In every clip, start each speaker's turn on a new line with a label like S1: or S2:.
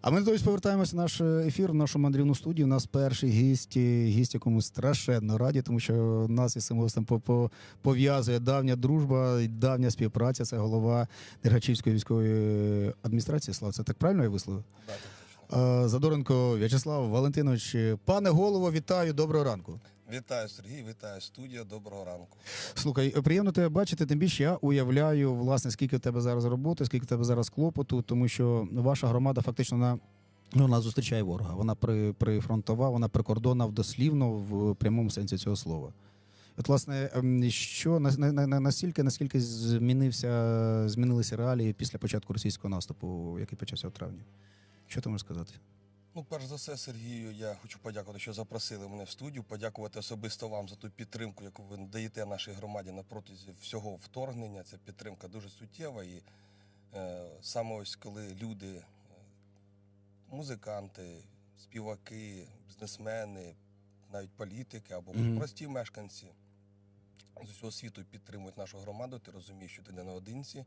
S1: А ми тобто повертаємося в наш ефір, в нашу мандрівну студію. У нас перший гість, е, гість, якому страшенно раді, тому що нас із цим гостем по- по- пов'язує давня дружба, давня співпраця. Це голова Дергачівської військової адміністрації. Слава, це так правильно я висловив? Е, Задоренко В'ячеслав Валентинович, пане голово, вітаю, доброго ранку.
S2: Вітаю, Сергій, вітаю студія. Доброго ранку.
S1: Слухай, приємно тебе бачити. Тим більше я уявляю, власне, скільки в тебе зараз роботи, скільки в тебе зараз клопоту, тому що ваша громада фактично на. Ну, вона зустрічає ворога. Вона при, прифронтова, вона прикордонна дослівно в прямому сенсі цього слова. От, власне, ем, що на, на, на, настільки, наскільки змінився, змінилися реалії після початку російського наступу, який почався в травні? Що ти можеш сказати?
S2: Ну, перш за все, Сергію, я хочу подякувати, що запросили мене в студію. Подякувати особисто вам за ту підтримку, яку ви даєте нашій громаді на протязі всього вторгнення. Ця підтримка дуже суттєва. І е, саме ось коли люди, е, музиканти, співаки, бізнесмени, навіть політики або
S1: Мгм.
S2: прості мешканці з усього світу підтримують нашу громаду, ти розумієш, що ти не наодинці.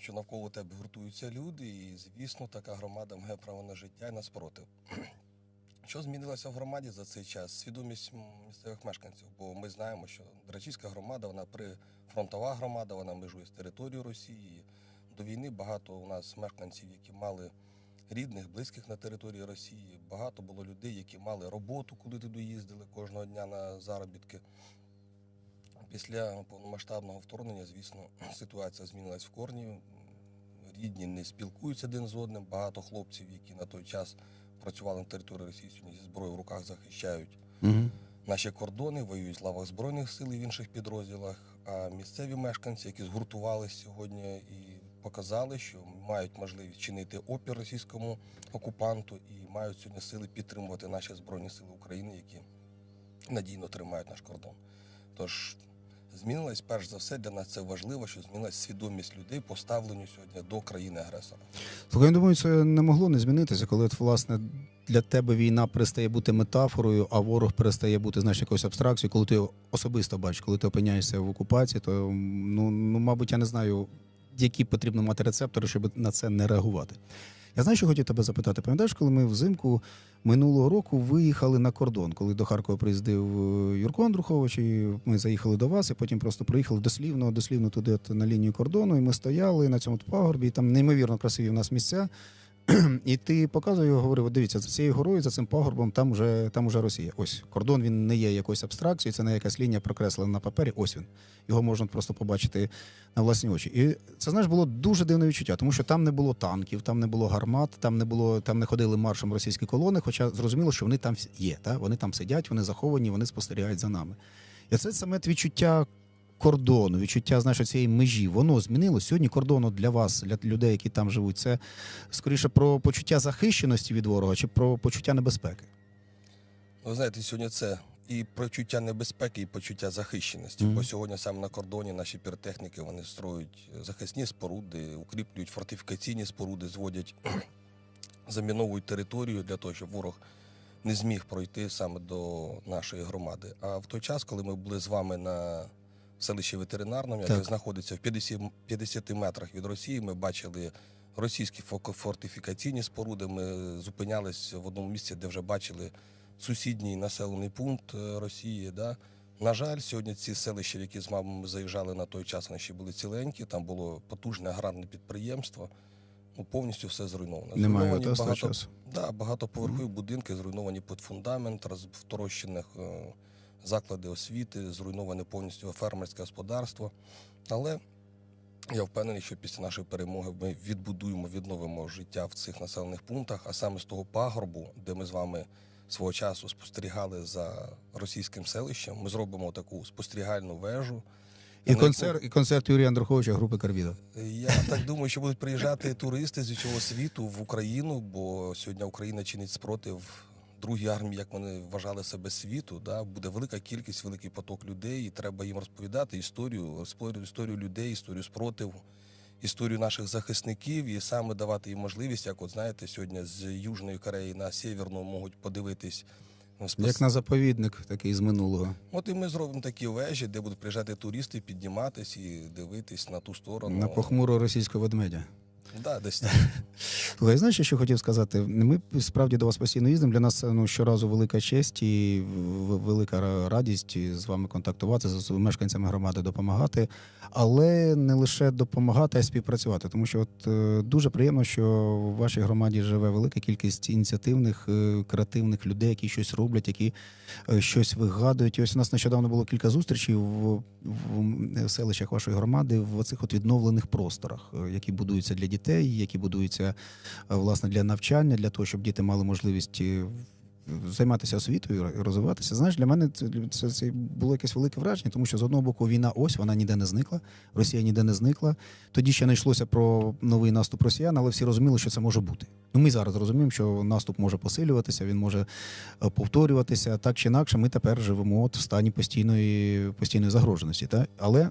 S2: Що навколо тебе гуртуються люди, і, звісно, така громада має право на життя і на спротив. Що змінилося в громаді за цей час? Свідомість місцевих мешканців, бо ми знаємо, що Драчівська громада, вона прифронтова громада, вона межує з територією Росії. До війни багато у нас мешканців, які мали рідних, близьких на території Росії. Багато було людей, які мали роботу, куди туди їздили кожного дня на заробітки. Після повномасштабного вторгнення, звісно, ситуація змінилась в корні. Рідні не спілкуються один з одним. Багато хлопців, які на той час працювали на території Росії, сьогодні зі зброєю в руках захищають
S1: Угу.
S2: наші кордони, воюють в лавах збройних сил і в інших підрозділах. А місцеві мешканці, які згуртувалися сьогодні і показали, що мають можливість чинити опір російському окупанту і мають сьогодні сили підтримувати наші збройні сили України, які надійно тримають наш кордон. Тож змінилась перш за все для нас це важливо, що змінилась свідомість людей по ставленню сьогодні до країни агресора.
S1: Слухай, я думаю, це не могло не змінитися, коли от, власне для тебе війна перестає бути метафорою, а ворог перестає бути знаєш, якоюсь абстракцією. Коли ти особисто бачиш, коли ти опиняєшся в окупації, то ну, ну мабуть, я не знаю, які потрібно мати рецептори, щоб на це не реагувати. Я знаю, що хотів тебе запитати. Пам'ятаєш, коли ми взимку минулого року виїхали на кордон, коли до Харкова приїздив е, Юрко Андрухович, і ми заїхали до вас, і потім просто приїхали дослівно, дослівно туди на лінію кордону, і ми стояли на цьому пагорбі, і там неймовірно красиві у нас місця. І ти показував і говорив: дивіться, за цією горою, за цим пагорбом, там вже там уже Росія. Ось кордон він не є якоюсь абстракцією, це не якась лінія прокреслена на папері. Ось він. Його можна просто побачити на власні очі. І це знаєш було дуже дивне відчуття, тому що там не було танків, там не було гармат, там не було, там не ходили маршем російські колони. Хоча зрозуміло, що вони там є. Та? Вони там сидять, вони заховані, вони спостерігають за нами. І це саме відчуття кордону, відчуття знаєш, цієї межі, воно змінилось. Сьогодні кордону для вас, для людей, які там живуть, це скоріше про почуття захищеності від ворога чи про почуття небезпеки.
S2: Ви знаєте, сьогодні це і почуття небезпеки, і почуття захищеності.
S1: Мгм.
S2: Бо сьогодні саме на кордоні наші піротехніки вони строють захисні споруди, укріплюють фортифікаційні споруди, зводять заміновують територію для того, щоб ворог не зміг пройти саме до нашої громади. А в той час, коли ми були з вами на селищі ветеринарному, яке знаходиться в 50, 50 метрах від Росії, ми бачили російські фо- фортифікаційні споруди. Ми зупинялись в одному місці, де вже бачили сусідній населений пункт е, Росії. Да? На жаль, сьогодні ці селища, в які з мамою заїжджали на той час, вони ще були ціленькі. Там було потужне аграрне підприємство. Ну, повністю все зруйновано.
S1: Немає
S2: Зруйновані багато,
S1: часу.
S2: да, багатоповерхові будинки, зруйновані під фундамент, роз- второщених е, заклади освіти, зруйноване повністю фермерське господарство. Але я впевнений, що після нашої перемоги ми відбудуємо, відновимо життя в цих населених пунктах, а саме з того пагорбу, де ми з вами свого часу спостерігали за російським селищем, ми зробимо таку спостерігальну вежу.
S1: І концерт, і концерт Юрія Андруховича групи Карвіда.
S2: я так думаю, що будуть приїжджати туристи з усього світу в Україну, бо сьогодні Україна чинить спротив другій армії, як вони вважали себе світу. Да? Буде велика кількість, великий поток людей, і треба їм розповідати історію, розповідати історію людей, історію спротиву, історію наших захисників, і саме давати їм можливість, як от знаєте, сьогодні з Южної Кореї на Сєвєрну можуть подивитись. ну, спас-
S1: Як на заповідник, такий з минулого.
S2: От і ми зробимо такі вежі, де будуть приїжджати туристи, підніматись і дивитись на ту сторону.
S1: На похмурого російського ведмедя.
S2: Да, десь так.
S1: Слухай, знаєш, що хотів сказати? Ми справді до вас постійно їздимо. Для нас ну, щоразу велика честь і велика радість з вами контактувати, з мешканцями громади допомагати. Але не лише допомагати, а й співпрацювати. Тому що от е, дуже приємно, що в вашій громаді живе велика кількість ініціативних, е, креативних людей, які щось роблять, які е, щось вигадують. І ось у нас нещодавно було кілька зустрічей в, в селищах вашої громади в оцих от відновлених просторах, які будуються для дітей, які будуються е, власне для навчання, для того, щоб діти мали можливість. е, Займатися освітою розвиватися. Знаєш, для мене це, це, це було якесь велике враження, тому що з одного боку війна ось вона ніде не зникла, Росія ніде не зникла. Тоді ще не йшлося про новий наступ росіян, але всі розуміли, що це може бути. Ну ми зараз розуміємо, що наступ може посилюватися, він може е, повторюватися. Так чи інакше, ми тепер живемо от в стані постійної постійної загроженості. Та? Але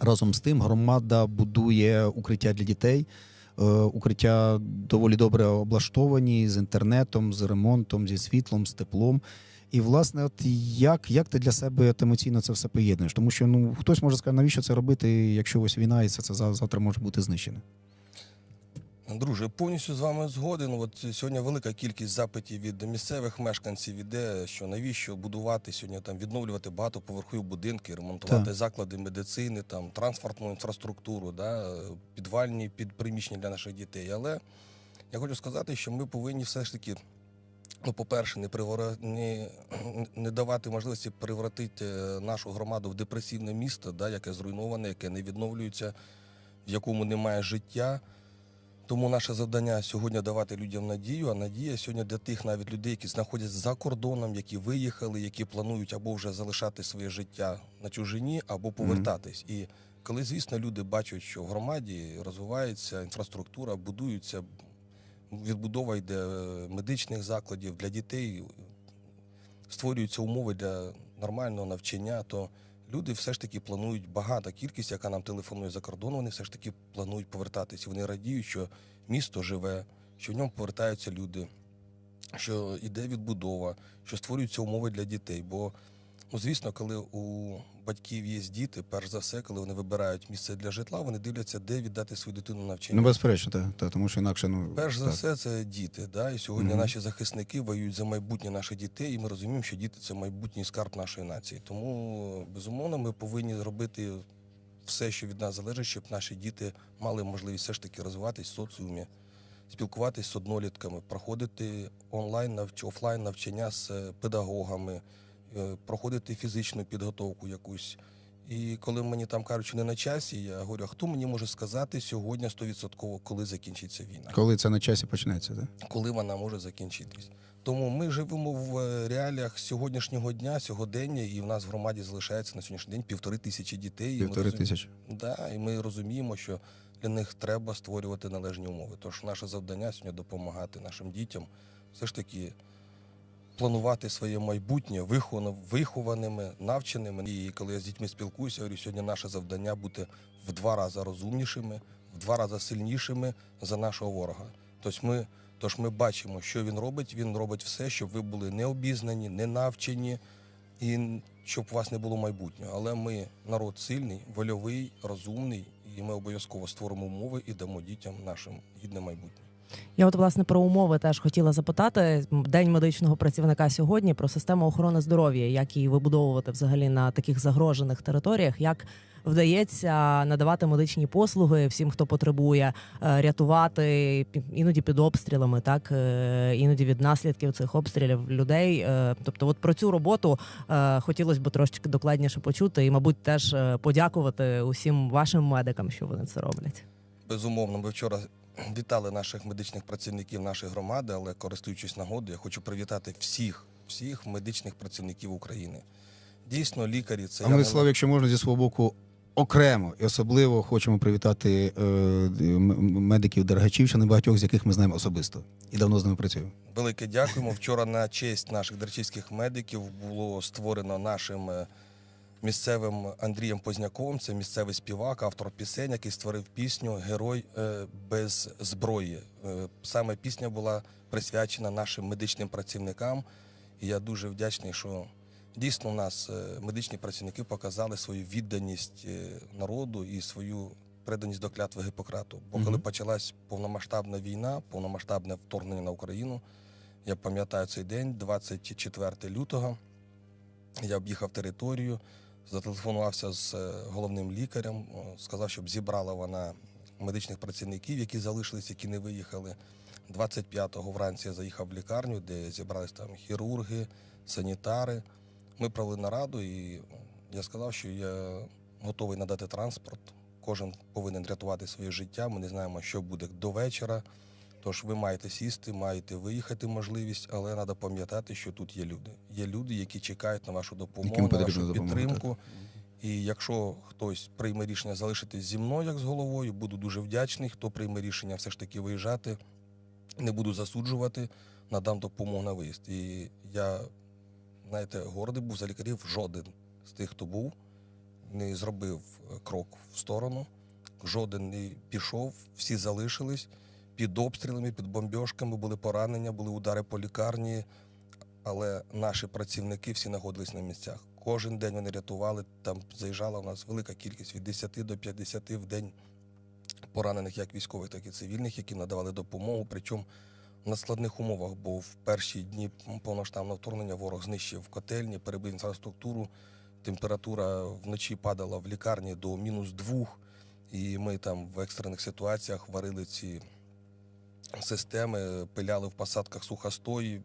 S1: разом з тим громада будує укриття для дітей. Е, Укриття доволі добре облаштовані з інтернетом, з ремонтом, зі світлом, з теплом. І, власне, от як, як ти для себе емоційно це все поєднуєш? Тому що ну хтось може сказати, навіщо це робити, якщо ось війна і це, це завтра може бути знищене.
S2: Друже, повністю з вами згоден. От сьогодні велика кількість запитів від місцевих мешканців іде, що навіщо будувати сьогодні там відновлювати багатоповерхові будинки, ремонтувати
S1: Так.
S2: заклади медицини, там транспортну інфраструктуру, да, підвальні під приміщення для наших дітей. Але я хочу сказати, що ми повинні все ж таки. Ну, по-перше, не, привора... не, не давати можливості превратити е, нашу громаду в депресивне місто, да, яке зруйноване, яке не відновлюється, в якому немає життя. Тому наше завдання сьогодні давати людям надію, а надія сьогодні для тих навіть людей, які знаходяться за кордоном, які виїхали, які планують або вже залишати своє життя на чужині, або повертатись. І коли, звісно, люди бачать, що в громаді розвивається інфраструктура, будуються, відбудова йде е, медичних закладів для дітей, створюються умови для нормального навчання, то люди все ж таки планують багата кількість, яка нам телефонує за кордон, вони все ж таки планують повертатися. Вони радіють, що місто живе, що в ньому повертаються люди, що йде відбудова, що створюються умови для дітей. Бо, звісно, коли у батьків є діти, перш за все, коли вони вибирають місце для житла, вони дивляться, де віддати свою дитину навчання.
S1: Ну, безперечно, та, та, тому що інакше ну
S2: Перш за все, це діти. Да? І сьогодні
S1: Мгм.
S2: наші захисники воюють за майбутнє наших дітей, і ми розуміємо, що діти це майбутній скарб нашої нації. Тому, безумовно, ми повинні робити все, що від нас залежить, щоб наші діти мали можливість все ж таки розвиватись в соціумі, спілкуватись з однолітками, проходити онлайн офлайн навчання з е, педагогами, проходити фізичну підготовку якусь. І коли мені там кажуть, що не на часі, я говорю, а хто мені може сказати сьогодні 100% коли закінчиться війна?
S1: коли це на часі почнеться, так?
S2: коли вона може закінчитись. Тому ми живемо в е, реаліях сьогоднішнього дня, сьогодення, і в нас в громаді залишається на сьогоднішній день півтори тисячі дітей.
S1: Півтори тисячі.
S2: Да, і ми розуміємо, що для них треба створювати належні умови. Тож наше завдання сьогодні допомагати нашим дітям все ж таки планувати своє майбутнє вихованими, навченими. І коли я з дітьми спілкуюся, говорю, сьогодні наше завдання бути в два рази розумнішими, в два рази сильнішими за нашого ворога. Тобто ми, тож ми бачимо, що він робить. Він робить все, щоб ви були не обізнані, не навчені і щоб у вас не було майбутнього. Але ми народ сильний, вольовий, розумний, і ми обов'язково створимо умови і дамо дітям нашим гідне майбутнє.
S3: Я от власне про умови теж хотіла запитати. День медичного працівника сьогодні про систему охорони здоров'я, як її вибудовувати взагалі на таких загрожених територіях, як вдається надавати медичні послуги всім, хто потребує, е, рятувати іноді під обстрілами, так е, іноді від наслідків цих обстрілів людей. Е, Тобто, от про цю роботу хотілося б трошечки докладніше почути, і, мабуть, теж подякувати усім вашим медикам, що вони це роблять.
S2: Безумовно, ми вчора вітали наших медичних працівників нашої громади, але користуючись нагодою, я хочу привітати всіх, всіх медичних працівників України. Дійсно, лікарі це
S1: А
S2: я
S1: ми, Слав, якщо можна, зі свого боку окремо і особливо хочемо привітати е, медиків Дергачівщини, багатьох з яких ми знаємо особисто і давно з ними працюємо.
S2: Велике дякуємо. Вчора на честь наших дерчівських медиків було створено нашим е, місцевим Андрієм Позняковим. Це місцевий співак, автор пісень, який створив пісню Герой е, без зброї. Е, Саме пісня була присвячена нашим медичним працівникам. І я дуже вдячний, що дійсно у нас е, медичні працівники показали свою відданість народу і свою преданість до клятви Гіппократу. Бо коли
S1: Мгм.
S2: почалась повномасштабна війна, повномасштабне вторгнення на Україну, я пам'ятаю цей день, 24 лютого. Я об'їхав територію, зателефонувався з е, головним лікарем, сказав, щоб зібрала вона медичних працівників, які залишились, які не виїхали. 25-го вранці я заїхав в лікарню, де зібрались там хірурги, санітари. Ми провели нараду, і я сказав, що я готовий надати транспорт. Кожен повинен рятувати своє життя. Ми не знаємо, що буде до вечора. Тож ви маєте сісти, маєте виїхати можливість, але треба пам'ятати, що тут є люди. Є люди, які чекають на вашу допомогу, на вашу підтримку. І якщо хтось прийме рішення залишитись зі мною як з головою, буду дуже вдячний. Хто прийме рішення все ж таки виїжджати, не буду засуджувати, надам допомогу на виїзд. І я, знаєте, гордий був за лікарів. Жоден з тих, хто був, не зробив е, крок в сторону. Жоден не пішов, всі залишились під обстрілами, під бомбьошками, були поранення, були удари по лікарні. Але наші працівники всі знаходились на місцях. Кожен день вони рятували. Там заїжджала у нас велика кількість від 10 до 50 в день поранених, як військових, так і цивільних, які надавали допомогу. Причому на складних умовах, бо в перші дні повноштабного вторгнення ворог знищив котельні, перебив інфраструктуру. Температура вночі падала в лікарні до мінус двох, і ми там в екстрених ситуаціях варили ці системи, пиляли в посадках сухостої,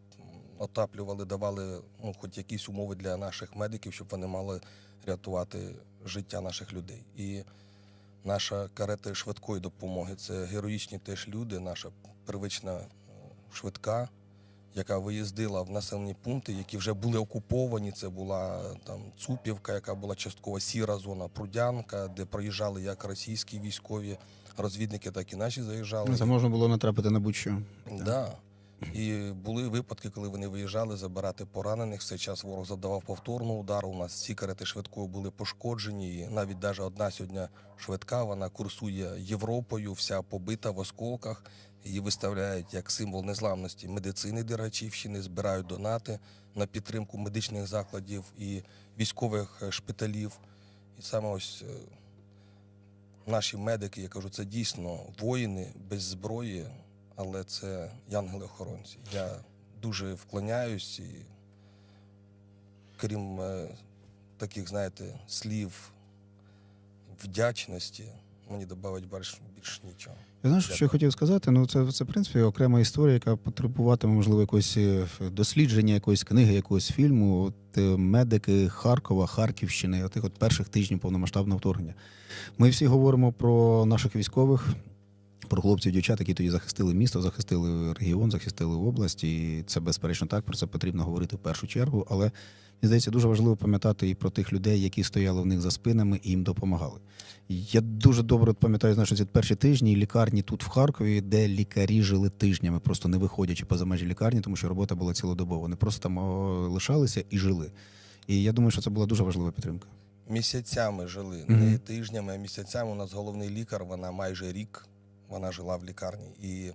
S2: отаплювали, давали ну, хоч якісь умови для наших медиків, щоб вони мали рятувати життя наших людей. І наша карета швидкої допомоги це героїчні теж люди, наша первична е, швидка, яка виїздила в населені пункти, які вже були окуповані. Це була там Цупівка, яка була частково сіра зона, Прудянка, де проїжджали як російські військові розвідники, так і наші заїжджали.
S1: Це можна було натрапити на будь-що.
S2: Да. І були випадки, коли вони виїжджали забирати поранених. В цей час ворог завдавав повторного удару. У нас всі карети швидкої були пошкоджені. І навіть навіть одна сьогодні швидка, вона курсує Європою, вся побита в осколках. Її виставляють як символ незламності медицини Дергачівщини, збирають донати на підтримку медичних закладів і військових е, шпиталів. І саме ось е, наші медики, я кажу, це дійсно воїни без зброї, але це янголи-охоронці. Я дуже вклоняюсь і крім е, таких, знаєте, слів вдячності, мені додавить більш, більш нічого.
S1: Я знаєш, що я хотів сказати? Ну, це, це в принципі окрема історія, яка потребуватиме, можливо, якогось е, дослідження, якоїсь книги, якогось фільму. От е, медики Харкова, Харківщини, тих от перших тижнів повномасштабного вторгнення. Ми всі говоримо про наших військових, про хлопців, дівчат, які тоді захистили місто, захистили регіон, захистили область. І це безперечно так. Про це потрібно говорити в першу чергу. Але мені здається, дуже важливо пам'ятати і про тих людей, які стояли в них за спинами і їм допомагали. Я дуже добре пам'ятаю знаєш, ці перші тижні лікарні тут в Харкові, де лікарі жили тижнями, просто не виходячи поза межі лікарні, тому що робота була цілодобова. Вони просто там лишалися і жили. І я думаю, що це була дуже важлива підтримка.
S2: Місяцями жили,
S1: Мгм.
S2: не тижнями, а місяцями. У нас головний лікар, вона майже рік вона жила в лікарні. І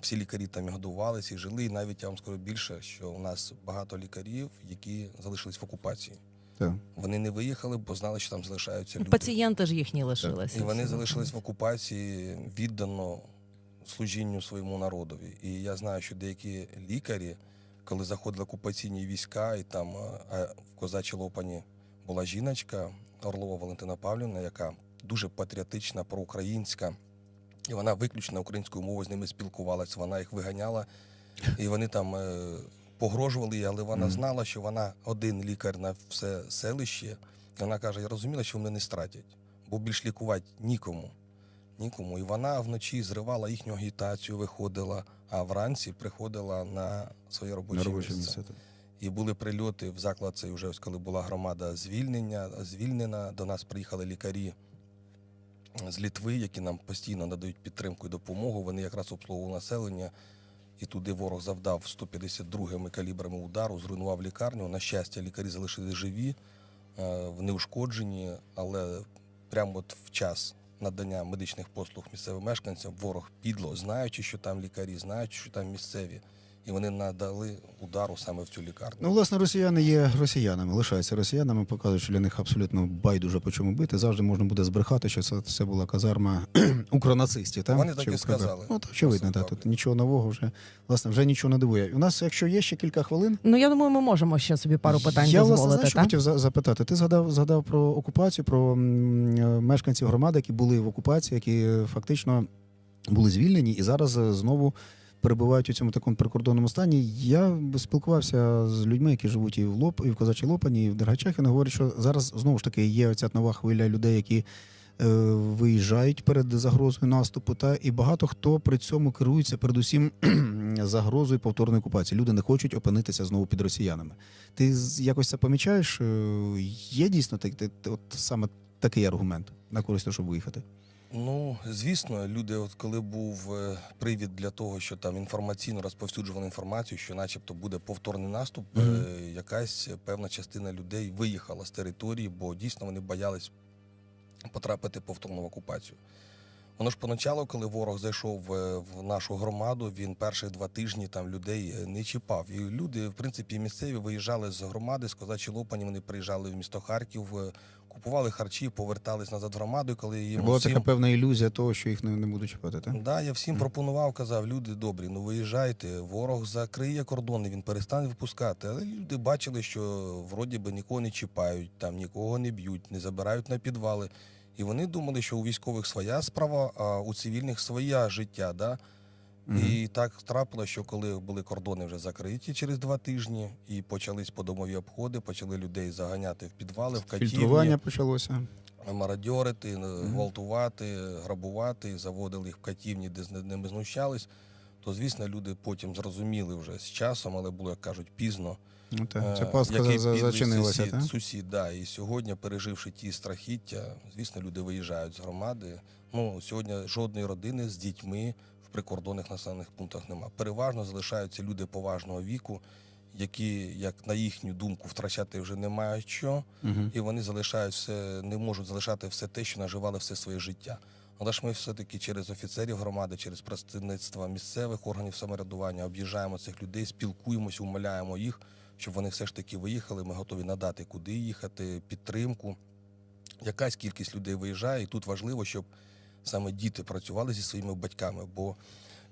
S2: всі лікарі там і годувалися і жили. І навіть я вам скажу більше, що у нас багато лікарів, які залишились в окупації.
S1: Так.
S2: Вони не виїхали, бо знали, що там залишаються люди.
S3: Пацієнти ж їхні лишилися.
S2: І вони залишились в окупації віддано служінню своєму народові. І я знаю, що деякі лікарі, коли заходили окупаційні війська, і там е, а в Козачій Лопані була жіночка Орлова Валентина Павлівна, яка дуже патріотична, проукраїнська. І вона виключно українською мовою з ними спілкувалась, вона їх виганяла, і вони там е, погрожували їй, але вона знала, що вона один лікар на все селище. І вона каже: я розуміла, що вони не стратять, бо більш лікувати нікому. Нікому. І вона вночі зривала їхню агітацію, виходила, а вранці приходила на своє робоче,
S1: На робоче
S2: місце.
S1: місце.
S2: І були прильоти в заклад. Це вже ось коли була громада звільнення, звільнена. До нас приїхали лікарі з Літви, які нам постійно надають підтримку і допомогу. Вони якраз обслуговували населення. І туди ворог завдав 152-ми калібрами удару, зруйнував лікарню. На щастя, лікарі залишились живі, е, неушкоджені, але прямо от в час надання медичних послуг місцевим мешканцям ворог підло, знаючи, що там лікарі, знаючи, що там місцеві, і вони надали удару саме в цю лікарню.
S1: Ну, власне, росіяни є росіянами, лишаються росіянами, показують, що для них абсолютно байдуже по чому бити. Завжди можна буде збрехати, що це все була казарма укронацистів. Так?
S2: Вони так і сказали.
S1: Ну, то очевидно, так. Тут нічого нового вже, власне, вже нічого не дивує. У нас, якщо є ще кілька хвилин,
S3: Ну я думаю, ми можемо ще собі пару питань
S1: я, власне,
S3: дозволити.
S1: що хотів запитати. Ти згадав, згадав про окупацію, про е, мешканців громади, які були в окупації, які фактично були звільнені і зараз е, знову перебувають у цьому такому прикордонному стані. Я спілкувався з людьми, які живуть і в Лоп, і в Козачій Лопані, і в Дергачах, і говорять, що зараз знову ж таки є оця нова хвиля людей, які. е, Виїжджають перед загрозою наступу, та і багато хто при цьому керується передусім загрозою повторної окупації. Люди не хочуть опинитися знову під росіянами. Ти якось це помічаєш? Е, Є дійсно так, ти- от саме такий аргумент на користь щоб виїхати?
S2: Ну, звісно, люди, от коли був е, привід для того, що там інформаційно розповсюджували інформацію, що начебто буде повторний наступ,
S1: mm
S2: -hmm. якась певна частина людей виїхала з території, бо дійсно вони боялись потрапити повторно в окупацію. Воно ж поначалу, коли ворог зайшов е, в нашу громаду, він перших два тижні там людей е, не чіпав. І люди, в принципі, місцеві виїжджали з громади, з Козачі Лопані, вони приїжджали в місто Харків, е, купували харчі, повертались назад в громаду, коли їм
S1: Була
S2: всім...
S1: така певна ілюзія того, що їх не, не будуть чіпати, так?
S2: Да, я всім
S1: Мгм.
S2: пропонував, казав, люди добрі, ну виїжджайте, ворог закриє кордони, він перестане випускати. Але люди бачили, що вроді би нікого не чіпають, там нікого не б'ють, не забирають на підвали. І вони думали, що у військових своя справа, а у цивільних своя життя. Да?
S1: Мгм.
S2: І так трапилося, що коли були кордони вже закриті через два тижні, і почались подомові обходи, почали людей заганяти в підвали, в катівні
S1: Фільтрування почалося.
S2: мародьорити, гвалтувати, грабувати, заводили їх в катівні, де з ними знущались. То, звісно, люди потім зрозуміли вже з часом, але було, як кажуть, пізно.
S1: Ну, так.
S2: е,
S1: Ця пастка зачинилася,
S2: сусід, сусід, да. І сьогодні, переживши ті страхіття, звісно, люди виїжджають з громади. Ну, сьогодні жодної родини з дітьми в прикордонних населених пунктах нема. Переважно залишаються люди поважного віку, які, як на їхню думку, втрачати вже не мають що
S1: Мгм.
S2: і вони залишають все, не можуть залишати все те, що наживали все своє життя. Але ж ми все-таки через офіцерів громади, через представництва місцевих органів самоврядування об'їжджаємо цих людей, спілкуємося, умоляємо їх, щоб вони все ж таки виїхали. Ми готові надати, куди їхати, підтримку. Якась кількість людей виїжджає, і тут важливо, щоб саме діти працювали зі своїми батьками. Бо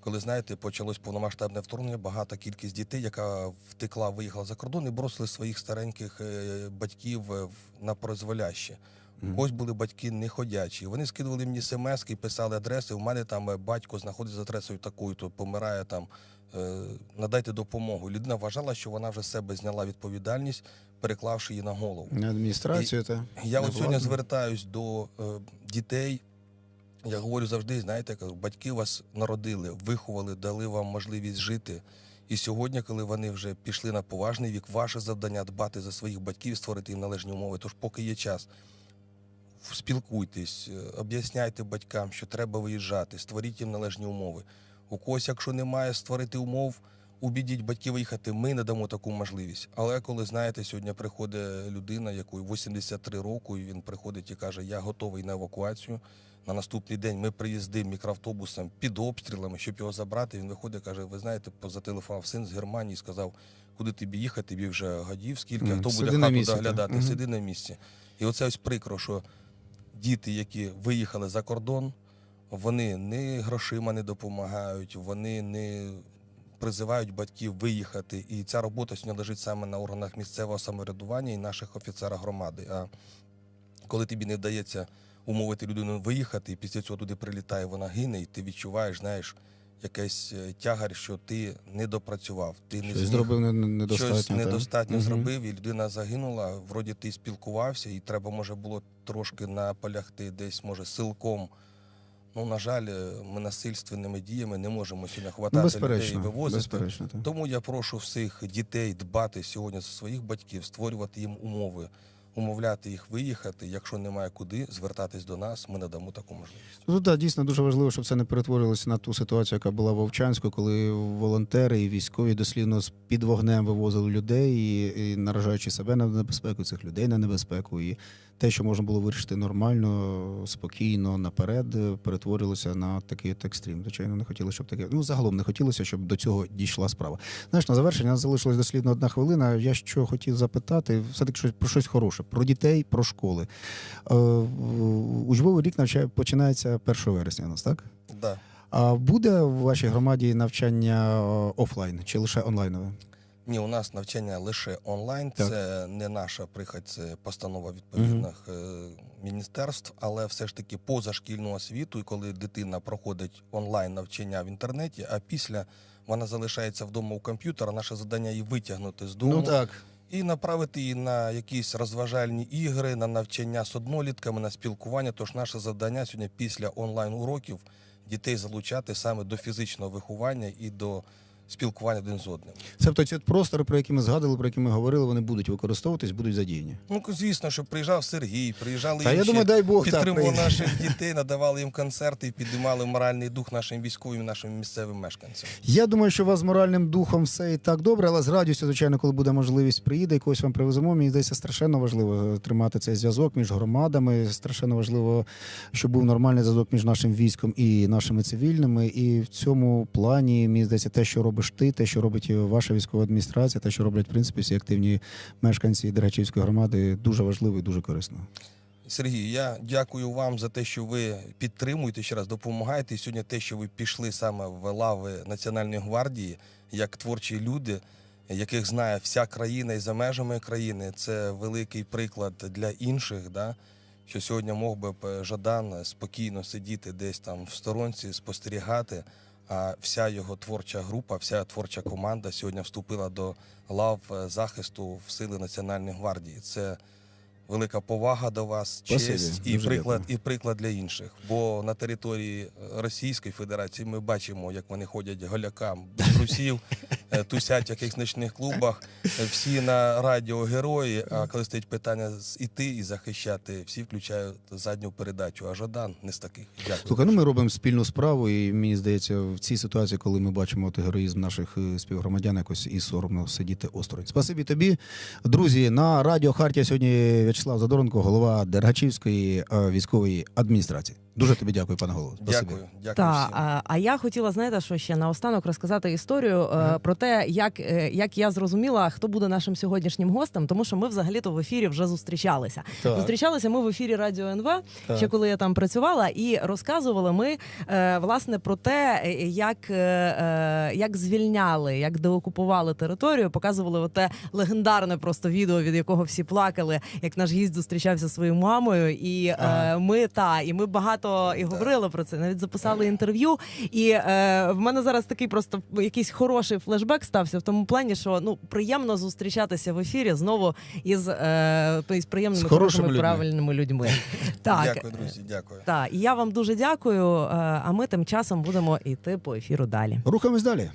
S2: коли знаєте, почалось повномасштабне вторгнення, багата кількість дітей, яка втекла, виїхала за кордон і бросили своїх стареньких е, батьків е, на прозволяще.
S1: Мгм.
S2: когось були батьки неходячі. Вони скидували мені смс і писали адреси. У мене там е, батько знаходиться за адресою такою, то помирає там. Е, Надайте допомогу. Людина вважала, що вона вже з себе зняла відповідальність, переклавши її на голову.
S1: На адміністрацію, та
S2: Я от сьогодні звертаюсь до е, дітей. Я говорю завжди, знаєте, кажу, батьки вас народили, виховали, дали вам можливість жити. І сьогодні, коли вони вже пішли на поважний вік, ваше завдання дбати за своїх батьків, створити їм належні умови. Тож, поки є час, спілкуйтесь, е, об'ясняйте батькам, що треба виїжджати, створіть їм належні умови. У когось, якщо немає створити умов, убідіть батьків виїхати, ми не дамо таку можливість. Але коли знаєте, сьогодні приходить людина, якої 83 роки, і він приходить і каже, я готовий на евакуацію. На наступний день ми приїздимо мікроавтобусом під обстрілами, щоб його забрати. Він виходить, каже: ви знаєте, зателефонував син з Германії, сказав, куди тобі їхати, тобі вже годів, скільки, а хто буде хату
S1: місці,
S2: доглядати,
S1: Мгм.
S2: сиди на місці. І оце ось прикро, що діти, які виїхали за кордон, вони не грошима не допомагають, вони не призивають батьків виїхати. І ця робота сьогодні лежить саме на органах місцевого самоврядування і наших офіцерах громади. А коли тобі не вдається умовити людину виїхати, і після цього туди прилітає, вона гине, і ти відчуваєш, знаєш, якийсь е, тягар, що ти не допрацював, ти не
S1: щось
S2: зміг
S1: зробив не- не- недостатньо.
S2: щось недостатньо зробив, і людина загинула. Вроді ти спілкувався, і треба може було трошки наполягти десь, може, силком. Ну, на жаль, е, ми насильственними діями не можемо сьогодні
S1: Ну,
S2: хватати людей і вивозити.
S1: безперечно.
S2: Тому я прошу всіх дітей дбати сьогодні за своїх батьків, створювати їм умови. Умовляти їх виїхати. Якщо немає куди, звертатись до нас, ми надамо таку можливість.
S1: Ну так, дійсно дуже важливо, щоб це не перетворилося на ту ситуацію, яка була в Овчанську, коли волонтери і військові дослівно з під вогнем вивозили людей і, і наражаючи себе на небезпеку, цих людей на небезпеку. І те, що можна було вирішити нормально, спокійно, наперед, перетворилося на такий от екстрім. Звичайно, не хотіли, щоб таке. Ну, загалом не хотілося, щоб до цього дійшла справа. Знаєш, на завершення залишилось дослідно одна хвилина. Я що хотів запитати, все-таки щось про щось хороше, про дітей, про школи. Е, Учбовий рік навчає починається 1 вересня у нас, так?
S2: Да.
S1: А буде в вашій громаді навчання е, офлайн чи лише онлайнове?
S2: Ні, у нас навчання лише онлайн.
S1: Так.
S2: Це не наша прихідь, це постанова відповідних е, міністерств, але все ж таки позашкільну освіту, і коли дитина проходить онлайн навчання в інтернеті, а після вона залишається вдома у комп'ютера, наше завдання її витягнути з дому
S1: Ну так.
S2: І направити її на якісь розважальні ігри, на навчання з однолітками, на спілкування. Тож наше завдання сьогодні після онлайн уроків дітей залучати саме до фізичного виховання і до спілкування один з одним.
S1: Тобто ці простори, про які ми згадували, про які ми говорили, вони будуть використовуватись, будуть задіяні.
S2: Ну, звісно, що приїжджав Сергій, приїжджали
S1: Та я думаю, дай Бог так
S2: підтримували
S1: приїде.
S2: наших дітей, надавали їм концерти і підіймали моральний дух нашим військовим, нашим місцевим мешканцям.
S1: Я думаю, що у вас з моральним духом все і так добре, але з радістю, звичайно, коли буде можливість, приїде, і когось вам привеземо. Мені здається, страшенно важливо е, тримати цей зв'язок між громадами. Страшенно важливо, щоб був нормальний зв'язок між нашим військом і нашими цивільними. І в цьому плані мені здається, те, що робиш ти, те, що робить ваша військова адміністрація, те, що роблять в принципі всі активні мешканці Дергачівської громади, дуже важливо і дуже корисно.
S2: Сергій, я дякую вам за те, що ви підтримуєте ще раз, допомагаєте. І сьогодні те, що ви пішли саме в лави Національної гвардії, як творчі люди, яких знає вся країна і за межами країни, це великий приклад для інших. Да? Що сьогодні мог би Жадан спокійно сидіти десь там в сторонці, спостерігати. А вся його творча група, вся творча команда сьогодні вступила до лав е, захисту в сили Національної гвардії. Це велика повага до вас, честь і приклад, і приклад для інших. Бо на території е, Російської Федерації ми бачимо, як вони ходять голякам без трусів, е, тусять в якихось ночних клубах. Всі на радіо герої. А коли стоїть питання іти і захищати, всі включають задню передачу. А Жадан не з таких. Дякую.
S1: Слухай, ну ми робимо спільну справу, і мені здається, в цій ситуації, коли ми бачимо от героїзм наших е, співгромадян, якось і соромно сидіти осторонь. Спасибі тобі, друзі. На радіо Хартія сьогодні В'ячеслав Задоренко, голова Дергачівської е, військової адміністрації. Дуже тобі дякую, пане голово.
S2: Дякую, дякую
S3: Та
S2: всім.
S3: а, а я хотіла знаєте, що ще наостанок розказати історію е,
S1: Мгм.
S3: про те, як, е, як я зрозуміла, хто буде нашим сьогоднішнім гостем, тому що ми взагалі-то в ефірі вже зустрічалися.
S1: Так,
S3: Зустрічалися ми в ефірі Радіо НВ,
S1: так.
S3: ще коли я там працювала, і розказували ми е, власне про те, як, е, як звільняли, як деокупували територію. Показували те легендарне просто відео, від якого всі плакали, як наш гість зустрічався зі своєю мамою. І е,
S1: Ага.
S3: ми та і ми багато і говорили про це. Навіть записали інтерв'ю. І е, в мене зараз такий просто якийсь хороший флешбек стався в тому плані, що ну приємно зустрічатися в ефірі знову із, е, із приємними
S1: З хорошими
S3: хорошими,
S1: людьми.
S3: правильними людьми. Так.
S2: Дякую, друзі, дякую.
S3: Так, і я вам дуже дякую. е, А ми тим часом будемо йти по ефіру далі.
S1: Рухаємось далі.